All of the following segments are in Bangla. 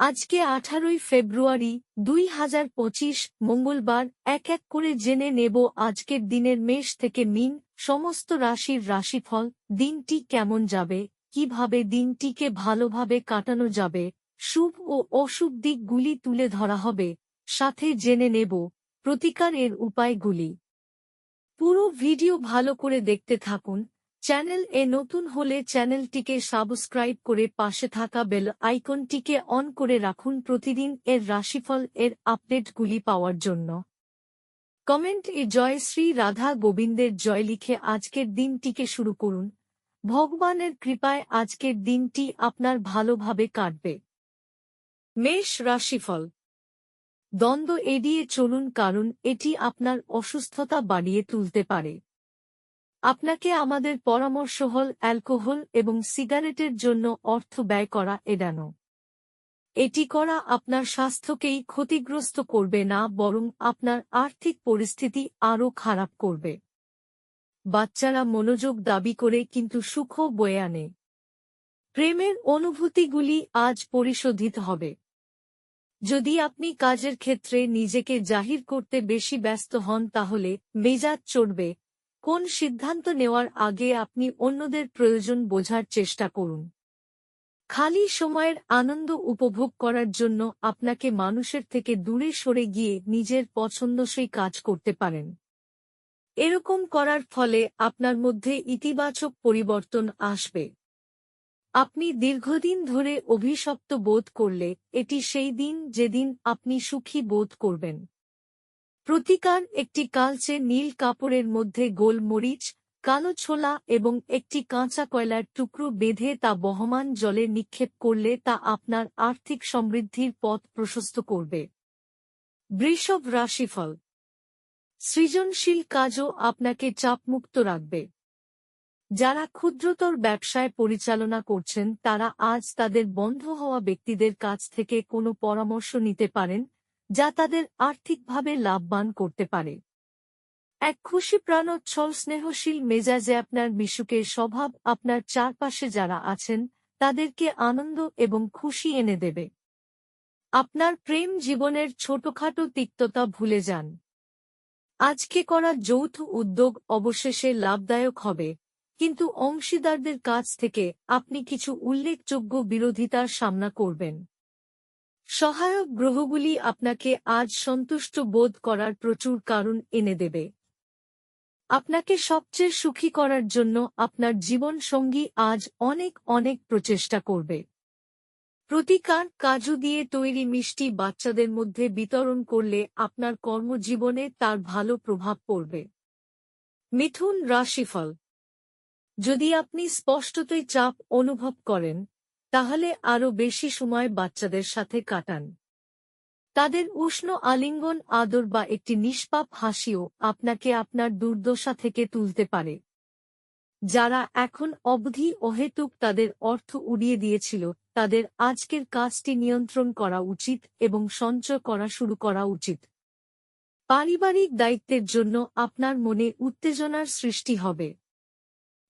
আজকে আঠারোই ফেব্রুয়ারি, দুই হাজার পঁচিশ, মঙ্গলবার, এক এক করে জেনে নেব আজকের দিনের মেষ থেকে মিন, সমস্ত রাশির রাশিফল, দিনটি কেমন যাবে, কীভাবে দিনটিকে ভালোভাবে কাটানো যাবে, শুভ ও অশুভ দিকগুলি তুলে ধরা হবে, সাথে জেনে নেব প্রতিকার এর উপায়গুলি। পুরো ভিডিও ভালো করে দেখতে থাকুন চ্যানেল এ নতুন হলে চ্যানেলটিকে সাবস্ক্রাইব করে পাশে থাকা বেল আইকনটিকে অন করে রাখুন প্রতিদিন এর রাশিফল এর আপডেটগুলি পাওয়ার জন্য। কমেন্ট এ জয় শ্রী রাধা গোবিন্দের জয় লিখে আজকের দিনটিকে শুরু করুন। ভগবানের কৃপায় আজকের দিনটি আপনার ভালোভাবে কাটবে। মেষ রাশিফল। দ্বন্দ্ব এড়িয়ে চলুন কারণ এটি আপনার অসুস্থতা বাড়িয়ে তুলতে পারে। আপনাকে আমাদের পরামর্শ হল অ্যালকোহল এবং সিগারেটের জন্য অর্থ ব্যয় করা এড়ানো। এটি করা আপনার স্বাস্থ্যকেই ক্ষতিগ্রস্ত করবে না, বরং আপনার আর্থিক পরিস্থিতি আরও খারাপ করবে। বাচ্চারা মনোযোগ দাবি করে কিন্তু সুখ বয়ে আনে। প্রেমের অনুভূতিগুলি আজ পরিশোধিত হবে। যদি আপনি কাজের ক্ষেত্রে নিজেকে জাহির করতে বেশি ব্যস্ত হন, তাহলে মেজাজ চড়বে কোন সিদ্ধান্ত নেওয়ার আগে আপনি অন্যদের প্রয়োজন বোঝার চেষ্টা করুন। খালি সময়ের আনন্দ উপভোগ করার জন্য আপনাকে মানুষের থেকে দূরে সরে গিয়ে নিজের পছন্দসই কাজ করতে পারেন। এরকম করার ফলে আপনার মধ্যে ইতিবাচক পরিবর্তন আসবে। আপনি দীর্ঘদিন ধরে অভিশপ্ত বোধ করলে এটি সেই দিন যেদিন আপনি সুখী বোধ করবেন। প্রতিকার একটি কালচে নীল কাপড়ের মধ্যে গোল মরিচ কালো ছোলা এবং একটি কাঁচা কয়লার টুকরো বেঁধে তা বহমান জলে নিক্ষেপ করলে তা আপনার আর্থিক সমৃদ্ধির পথ প্রশস্ত করবে। বৃষভ রাশিফল। সৃজনশীল কাজও আপনাকে চাপমুক্ত রাখবে। যারা ক্ষুদ্রতর ব্যবসায় পরিচালনা করছেন, তারা আজ তাদের বন্ধ হওয়া ব্যক্তিদের কাছ থেকে কোনো পরামর্শ নিতে পারেন যা তাদের আর্থিকভাবে লাভবান করতে পারে। এক খুশি প্রাণোচ্ছল স্নেহশীল মেজাজে আপনার মিশুকের স্বভাব আপনার চারপাশে যারা আছেন, তাদেরকে আনন্দ এবং খুশি এনে দেবে। আপনার প্রেম জীবনের ছোটখাটো তিক্ততা ভুলে যান। আজকে করা যৌথ উদ্যোগ অবশেষে লাভদায়ক হবে, কিন্তু অংশীদারদের কাছ থেকে আপনি কিছু উল্লেখযোগ্য বিরোধিতার সামনা করবেন। সহায়ক গ্রহগুলি আপনাকে আজ সন্তুষ্ট বোধ করার প্রচুর কারণ এনে দেবে। আপনাকে সবচেয়ে সুখী করার জন্য আপনার জীবন সঙ্গী আজ অনেক অনেক প্রচেষ্টা করবে। প্রতিকার কাজু দিয়ে তৈরি মিষ্টি বাচ্চাদের মধ্যে বিতরণ করলে আপনার কর্মজীবনে তার ভালো প্রভাব পড়বে। মিথুন রাশিফল। যদি আপনি স্পষ্টতই চাপ অনুভব করেন তাহলে আরও বেশি সময় বাচ্চাদের সাথে কাটান। তাদের উষ্ণ আলিঙ্গন, আদর বা একটি নিষ্পাপ হাসিও আপনাকে আপনার দুর্দশা থেকে তুলতে পারে। যারা এখন অবধি অহেতুক তাদের অর্থ উড়িয়ে দিয়েছিল, তাদের আজকের কাজটি নিয়ন্ত্রণ করা উচিত এবং সঞ্চয় করা শুরু করা উচিত। পারিবারিক দায়িত্বের জন্য আপনার মনে উত্তেজনার সৃষ্টি হবে।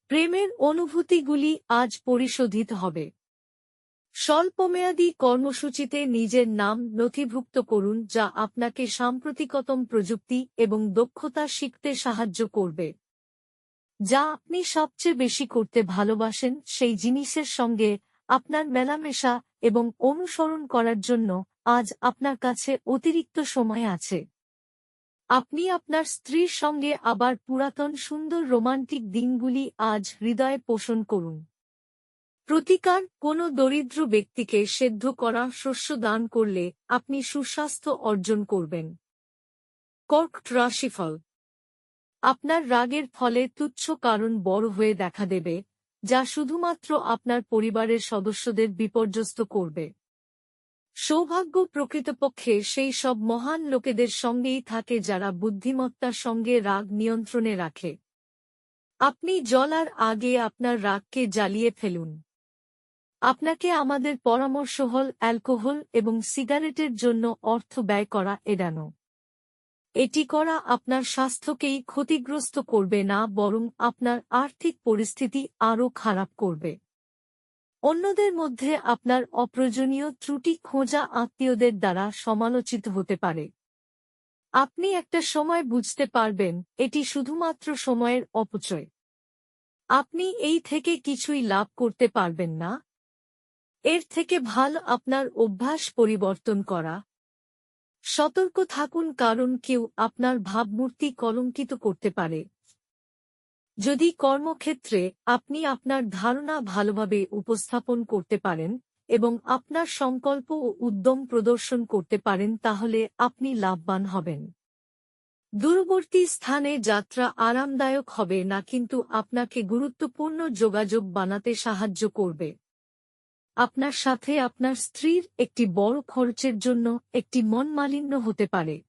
প্রেমের অনুভূতিগুলি আজ পরিশোধিত হবে। স্বল্পমেয়াদী কর্মসূচিতে নিজের নাম নথিভুক্ত করুন যা আপনাকে সাম্প্রতিকতম প্রযুক্তি এবং দক্ষতা শিখতে সাহায্য করবে। যা আপনি সবচেয়ে বেশি করতে ভালোবাসেন, সেই জিনিসের সঙ্গে আপনার মেলামেশা এবং অনুসরণ করার জন্য আজ আপনার কাছে অতিরিক্ত সময় আছে। আপনি আপনার স্ত্রীর সঙ্গে আবার পুরাতন সুন্দর রোমান্টিক দিনগুলি আজ হৃদয়ে পোষণ করুন। প্রতিকার, কোনো দরিদ্র ব্যক্তিকে সেদ্ধ করা শস্য দান করলে আপনি সুস্বাস্থ্য অর্জন করবেন। কর্ক রাশিফল। আপনার রাগের ফলে তুচ্ছ কারণ বড় হয়ে দেখা দেবে, যা শুধুমাত্র আপনার পরিবারের সদস্যদের বিপর্যস্ত করবে। সৌভাগ্য প্রকৃতপক্ষে সেই সব মহান লোকেদের সঙ্গেই থাকে যারা বুদ্ধিমত্তার সঙ্গে রাগ নিয়ন্ত্রণে রাখে। আপনি জলার আগে আপনার রাগকে জ্বালিয়ে ফেলুন। আপনাকে আমাদের পরামর্শ হল অ্যালকোহল এবং সিগারেটের জন্য অর্থ ব্যয় করা এড়ানো। এটি করা আপনার স্বাস্থ্যকেই ক্ষতিগ্রস্ত করবে না, বরং আপনার আর্থিক পরিস্থিতি আরও খারাপ করবে। অন্যদের মধ্যে আপনার অপ্রয়োজনীয় ত্রুটি খোঁজা আত্মীয়দের দ্বারা সমালোচিত হতে পারে। আপনি একটা সময় বুঝতে পারবেন, এটি শুধুমাত্র সময়ের অপচয়। আপনি এই থেকে কিছুই লাভ করতে পারবেন না। এর থেকে ভালো আপনার অভ্যাস পরিবর্তন করা। সতর্ক থাকুন কারণ কেউ আপনার ভাবমূর্তি কলঙ্কিত করতে পারে। যদি কর্মক্ষেত্রে আপনি আপনার ধারণা ভালোভাবে উপস্থাপন করতে পারেন এবং আপনার সংকল্প ও উদ্যম প্রদর্শন করতে পারেন, তাহলে আপনি লাভবান হবেন। দূরবর্তী স্থানে যাত্রা আরামদায়ক হবে না, কিন্তু আপনাকে গুরুত্বপূর্ণ যোগাযোগ বানাতে সাহায্য করবে। আপনার সাথে আপনার স্ত্রীর একটি বড় খরচের জন্য একটি মনমালিন্য হতে পারে।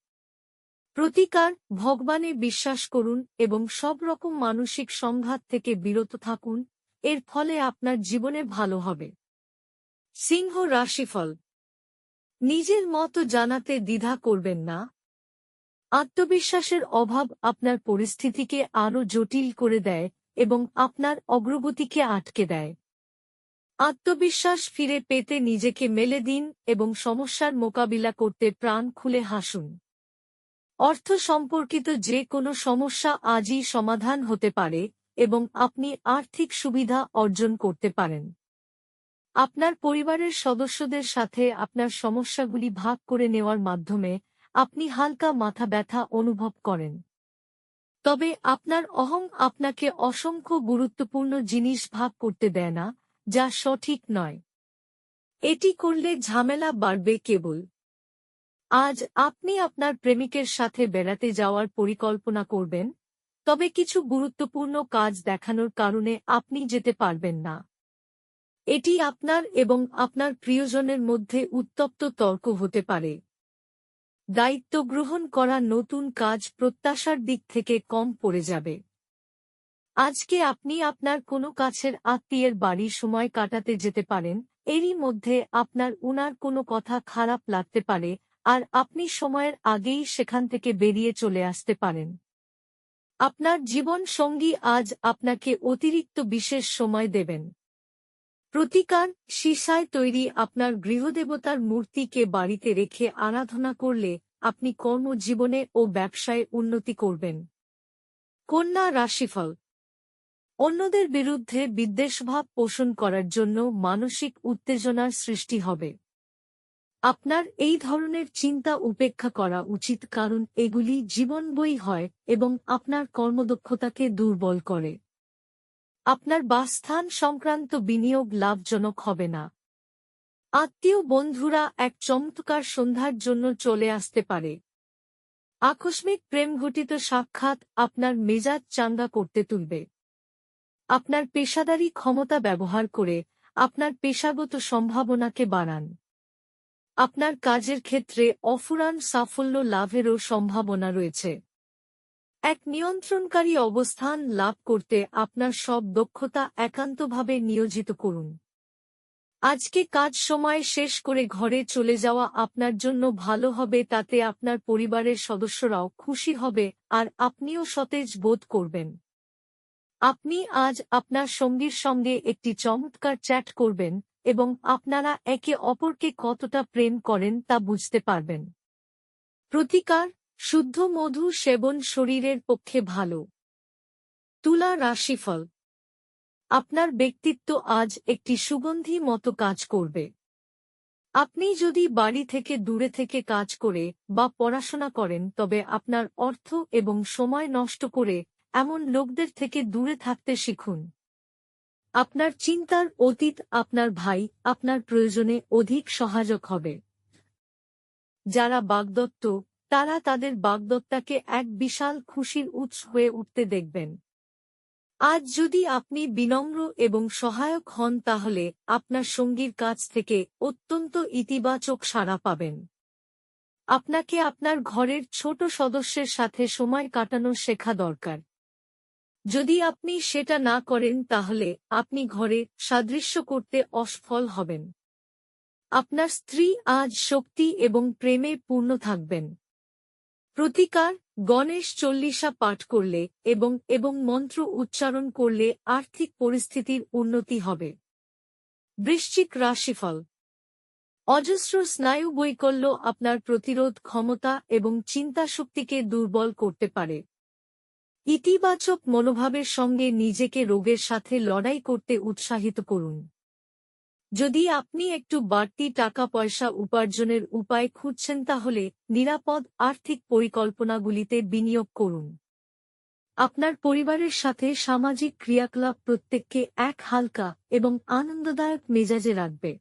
প্রতিকার, ভগবানে বিশ্বাস করুন এবং সব রকম মানসিক সংঘাত থেকে বিরত থাকুন, এর ফলে আপনার জীবনে ভালো হবে। সিংহ রাশিফল। নিজের মতো জানাতে দ্বিধা করবেন না। আত্মবিশ্বাসের অভাব আপনার পরিস্থিতিকে আরও জটিল করে দেয় এবং আপনার অগ্রগতিকে আটকে দেয়। আত্মবিশ্বাস ফিরে পেতে নিজেকে মেলে দিন এবং সমস্যার মোকাবিলা করতে প্রাণ খুলে হাসুন। অর্থ সম্পর্কিত যে কোনো সমস্যা আজই সমাধান হতে পারে এবং আপনি আর্থিক সুবিধা অর্জন করতে পারেন। আপনার পরিবারের সদস্যদের সাথে আপনার সমস্যাগুলি ভাগ করে নেওয়ার মাধ্যমে আপনি হালকা মাথা ব্যথা অনুভব করেন। তবে আপনার অহং আপনাকে অসংখ্য গুরুত্বপূর্ণ জিনিস ভাগ করতে দেয় না যা সঠিক নয়। এটি করলে ঝামেলা বাড়বে কেবল। আজ আপনি আপনার প্রেমিকের সাথে বেড়াতে যাওয়ার পরিকল্পনা করবেন, তবে কিছু গুরুত্বপূর্ণ কাজ দেখানোর কারণে আপনি যেতে পারবেন না। এটি আপনার এবং আপনার প্রিয়জনের মধ্যে উত্তপ্ত তর্ক হতে পারে। দায়িত্ব গ্রহণ করা নতুন কাজ প্রত্যাশার দিক থেকে কম পড়ে যাবে। আজকে আপনি আপনার কোনো কাছের আত্মীয়ের বাড়ি সময় কাটাতে যেতে পারেন, এরই মধ্যে আপনার উনার কোনো কথা খারাপ লাগতে পারে, আর আপনি সময়ের আগেই সেখান থেকে বেরিয়ে চলে আসতে পারেন। আপনার জীবন সঙ্গী আজ আপনাকে অতিরিক্ত বিশেষ সময় দেবেন। প্রতিকার, সীসায় তৈরি আপনার গৃহদেবতার মূর্তিকে বাড়িতে রেখে আরাধনা করলে আপনি কর্মজীবনে ও ব্যবসায় উন্নতি করবেন। কন্যা রাশিফল অন্যদের বিরুদ্ধে বিদ্বেষভাব পোষণ করার জন্য মানসিক উত্তেজনার সৃষ্টি হবে। আপনার এই ধরনের চিন্তা উপেক্ষা করা উচিত কারণ এগুলি জীবন বই হয় এবং আপনার কর্মদক্ষতাকে দুর্বল করে। আপনার বাসস্থান সংক্রান্ত বিনিয়োগ লাভজনক হবে না। আত্মীয় বন্ধুরা এক চমৎকার সন্ধ্যার জন্য চলে আসতে পারে। আকস্মিক প্রেমঘটিত সাক্ষাৎ আপনার মেজাজ চাঙ্গা করতে তুলবে। আপনার পেশাদারি ক্ষমতা ব্যবহার করে আপনার পেশাগত সম্ভাবনাকে বাড়ান। আপনার কাজের ক্ষেত্রে অফুরান সাফল্য লাভেরও সম্ভাবনা রয়েছে। এক নিয়ন্ত্রণকারী অবস্থান লাভ করতে আপনার সব দক্ষতা একান্তভাবে নিয়োজিত করুন। আজকে কাজ সময় শেষ করে ঘরে চলে যাওয়া আপনার জন্য ভালো হবে, তাতে আপনার পরিবারের সদস্যরাও খুশি হবে আর আপনিও সতেজ বোধ করবেন। আপনি আজ আপনার সঙ্গীর সঙ্গে একটি চমৎকার চ্যাট করবেন এবং আপনারা একে অপরকে কতটা প্রেম করেন তা বুঝতে পারবেন। প্রতিকার, শুদ্ধ মধু সেবন শরীরের পক্ষে ভালো। তুলা রাশিফল। আপনার ব্যক্তিত্ব আজ একটি সুগন্ধি মতো কাজ করবে। আপনি যদি বাড়ি থেকে দূরে থেকে কাজ করে বা পড়াশোনা করেন তবে আপনার অর্থ এবং সময় নষ্ট করে এমন লোকদের থেকে দূরে থাকতে শিখুন। আপনার চিন্তার অতীত আপনার ভাই আপনার প্রয়োজনে অধিক সহায়ক হবে। যারা বাগদত্ত, তারা তাদের বাগদত্তাকে এক বিশাল খুশির উৎস হয়ে উঠতে দেখবেন। আজ যদি আপনি বিনম্র এবং সহায়ক হন তাহলে আপনার সঙ্গীর কাছ থেকে অত্যন্ত ইতিবাচক সাড়া পাবেন। আপনাকে আপনার ঘরের ছোট সদস্যের সাথে সময় কাটানো শেখা দরকার। যদি আপনি সেটা না করেন তাহলে আপনি ঘরে সাদৃশ্য করতে অসফল হবেন। আপনার স্ত্রী আজ শক্তি এবং প্রেমে পূর্ণ থাকবেন। প্রতিকার, গণেশ চল্লিশা পাঠ করলে এবং এবং মন্ত্র উচ্চারণ করলে আর্থিক পরিস্থিতির উন্নতি হবে। বৃশ্চিক রাশিফল। অজস্র স্নায়ু বৈকল্য আপনার প্রতিরোধ ক্ষমতা এবং চিন্তাশক্তিকে দুর্বল করতে পারে। ইতিবাচক মনোভাবের সঙ্গে নিজেকে রোগের সাথে লড়াই করতে উৎসাহিত করুন। যদি আপনি একটু বাড়তি টাকা পয়সা উপার্জনের উপায় খুঁজছেন তাহলে নিরাপদ আর্থিক পরিকল্পনাগুলিতে বিনিয়োগ করুন। আপনার পরিবারের সাথে সামাজিক ক্রিয়াকলাপ প্রত্যেককে এক হালকা এবং আনন্দদায়ক মেজাজে রাখবে।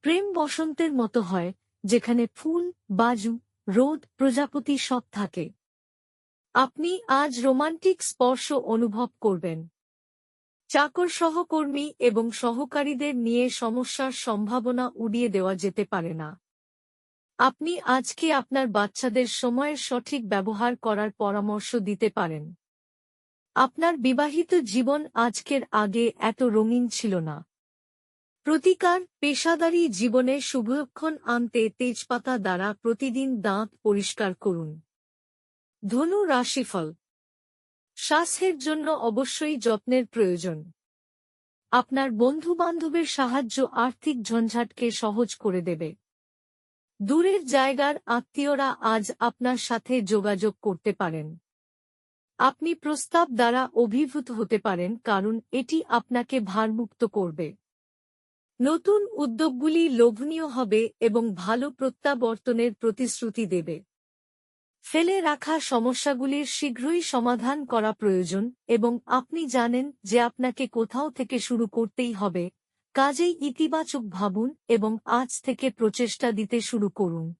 প্রেম বসন্তের মতো হয়, যেখানে ফুল, বাজু, রোদ প্রজাপতি সব থাকে। আপনি আজ রোমান্টিক স্পর্শ অনুভব করবেন। চাকর সহকর্মী এবং সহকারীদের নিয়ে সমস্যার সম্ভাবনা উড়িয়ে দেওয়া যেতে পারে না। আপনি আজকে আপনার বাচ্চাদের সময়ের সঠিক ব্যবহার করার পরামর্শ দিতে পারেন। আপনার বিবাহিত জীবন আজকের আগে এত রঙিন ছিল না। প্রতিকার পেশাদারী জীবনে শুভক্ষণ আনতে তেজপাতা দ্বারা প্রতিদিন দাঁত পরিষ্কার করুন। ধনু রাশিফল। স্বাস্থ্যের জন্য অবশ্যই যত্নের প্রয়োজন। আপনার বন্ধু-বান্ধবের সাহায্য আর্থিক ঝঞ্ঝাটকে সহজ করে দেবে। দূরের জায়গার আত্মীয়রা আজ আপনার সাথে যোগাযোগ করতে পারেন। আপনি প্রস্তাব দ্বারা অভিভূত হতে পারেন, কারণ এটি আপনাকে ভারমুক্ত করবে। নতুন উদ্যোগগুলি লোভনীয় হবে এবং ভালো প্রত্যাবর্তনের প্রতিশ্রুতি দেবে। ফেলে রাখা সমস্যাগুলির শীঘ্রই সমাধান করা প্রয়োজন, এবং আপনি জানেন যে আপনাকে কোথাও থেকে শুরু করতেই হবে। কাজেই ইতিবাচক ভাবুন এবং আজ থেকে প্রচেষ্টা দিতে শুরু করুন।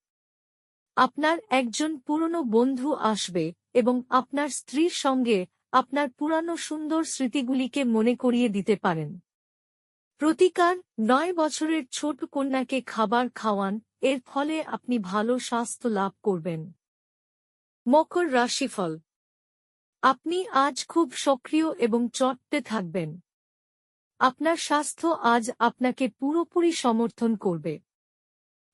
আপনার একজন পুরনো বন্ধু আসবে, এবং আপনার স্ত্রীর সঙ্গে আপনার পুরানো সুন্দর স্মৃতিগুলিকে মনে করিয়ে দিতে পারেন। প্রতিকার, নয় বছরের ছোট কন্যাকে খাবার খাওয়ান, এর ফলে আপনি ভালো স্বাস্থ্য লাভ করবেন। মকর রাশিফল। আপনি আজ খুব সক্রিয় এবং চটতে থাকবেন। আপনার স্বাস্থ্য আজ আপনাকে পুরোপুরি সমর্থন করবে।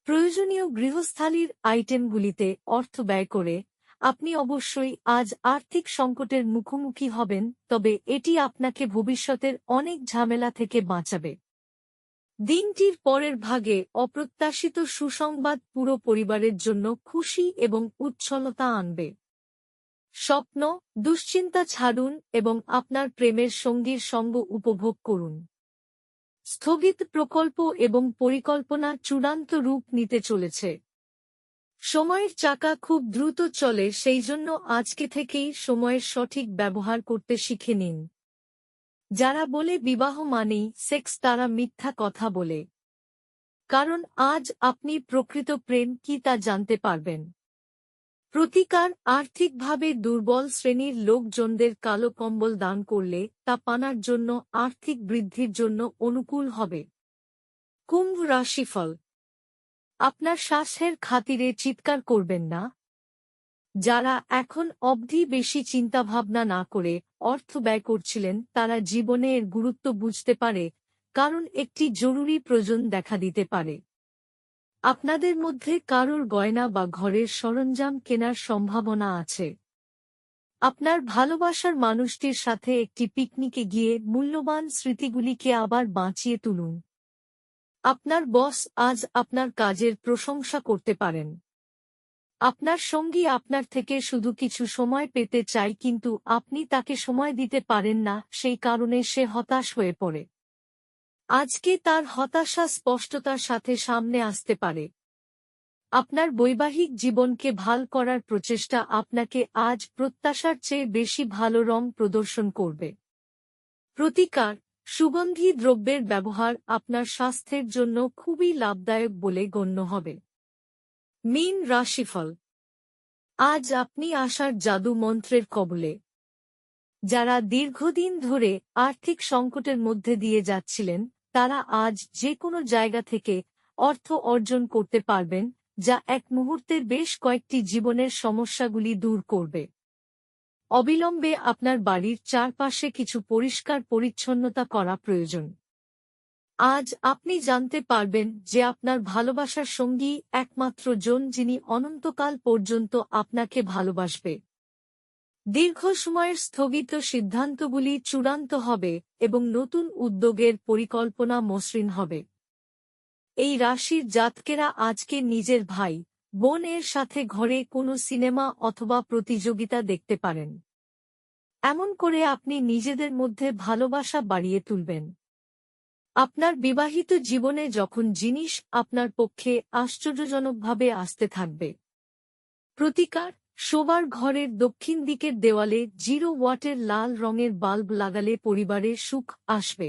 প্রয়োজনীয় গৃহস্থালির আইটেমগুলিতে অর্থ ব্যয় করে আপনি অবশ্যই আজ আর্থিক সংকটের মুখোমুখি হবেন, তবে এটি আপনাকে ভবিষ্যতের অনেক ঝামেলা থেকে বাঁচাবে। দিনটির পরের ভাগে অপ্রত্যাশিত সুসংবাদ পুরো পরিবারের জন্য খুশি এবং উচ্ছলতা আনবে। স্বপ্ন, দুশ্চিন্তা ছাড়ুন এবং আপনার প্রেমের সঙ্গীর সঙ্গ উপভোগ করুন। স্থগিত প্রকল্প এবং পরিকল্পনা চূড়ান্ত রূপ নিতে চলেছে। সময়ের চাকা খুব দ্রুত চলে, সেই জন্য আজকে থেকেই সময়ের সঠিক ব্যবহার করতে শিখে নিন। যারা বলে বিবাহ মানেই সেক্স, তারা মিথ্যা কথা বলে। কারণ আজ আপনি প্রকৃত প্রেম, কি তা জানতে পারবেন? প্রতিকার, আর্থিকভাবে দুর্বল শ্রেণির লোকজনদের কালো কম্বল দান করলে তা পানার জন্য, আর্থিক বৃদ্ধির জন্য অনুকূল হবে। কুম্ভ রাশিফল। আপনার শ্বাসের খাতিরে চিৎকার করবেন না। যারা এখন অবধি বেশি চিন্তাভাবনা না করে অর্থ ব্যয় করছিলেন, তারা জীবনে এর গুরুত্ব বুঝতে পারে, কারণ একটি জরুরি প্রয়োজন দেখা দিতে পারে। আপনাদের মধ্যে কারোর গয়না বা ঘরের সরঞ্জাম কেনার সম্ভাবনা আছে। আপনার ভালোবাসার মানুষটির সাথে একটি পিকনিকে গিয়ে মূল্যবান স্মৃতিগুলিকে আবার বাঁচিয়ে তুলুন। আপনার বস আজ আপনার কাজের প্রশংসা করতে পারেন। আপনার সঙ্গী আপনার থেকে শুধু কিছু সময় পেতে চায় কিন্তু আপনি তাকে সময় দিতে পারেন না, সেই কারণে সে হতাশ হয়ে পড়ে। আজকে তার হতাশা স্পষ্টতার সাথে সামনে আসতে পারে। আপনার বৈবাহিক জীবনকে ভালো করার প্রচেষ্টা আপনাকে আজ প্রত্যাশার চেয়ে বেশি ভালো রং প্রদর্শন করবে। প্রতিকার, সুগন্ধি দ্রব্যের ব্যবহার আপনার স্বাস্থ্যের জন্য খুবই লাভদায়ক বলে গণ্য হবে। মিন রাশিফল। আজ আপনি আসার জাদু মন্ত্রের কবলে। যারা দীর্ঘদিন ধরে আর্থিক সংকটের মধ্যে দিয়ে যাচ্ছিলেন, তারা আজ যে কোনো জায়গা থেকে অর্থ অর্জন করতে পারবেন, যা এক মুহূর্তের বেশ কয়েকটি জীবনের সমস্যাগুলি দূর করবে। অবিলম্বে আপনার বাড়ির চারপাশে কিছু পরিষ্কার পরিচ্ছন্নতা করা প্রয়োজন। আজ আপনি জানতে পারবেন যে আপনার ভালোবাসার সঙ্গী একমাত্র জন যিনি অনন্তকাল পর্যন্ত আপনাকে ভালোবাসবে। দীর্ঘ সময়ের স্থগিত সিদ্ধান্তগুলি চূড়ান্ত হবে এবং নতুন উদ্যোগের পরিকল্পনা মসৃণ হবে। এই রাশির জাতকেরা আজকে নিজের ভাই, বোন এর সাথে ঘরে কোনো সিনেমা অথবা প্রতিযোগিতা দেখতে পারেন। এমন করে আপনি নিজেদের মধ্যে ভালোবাসা বাড়িয়ে তুলবেন। আপনার বিবাহিত জীবনে যখন জিনিস আপনার পক্ষে আশ্চর্যজনকভাবে আসতে থাকবে। প্রতিকার, শোবার ঘরের দক্ষিণ দিকের দেওয়ালে জিরো ওয়াটের লাল রঙের বাল্ব লাগালে পরিবারে সুখ আসবে।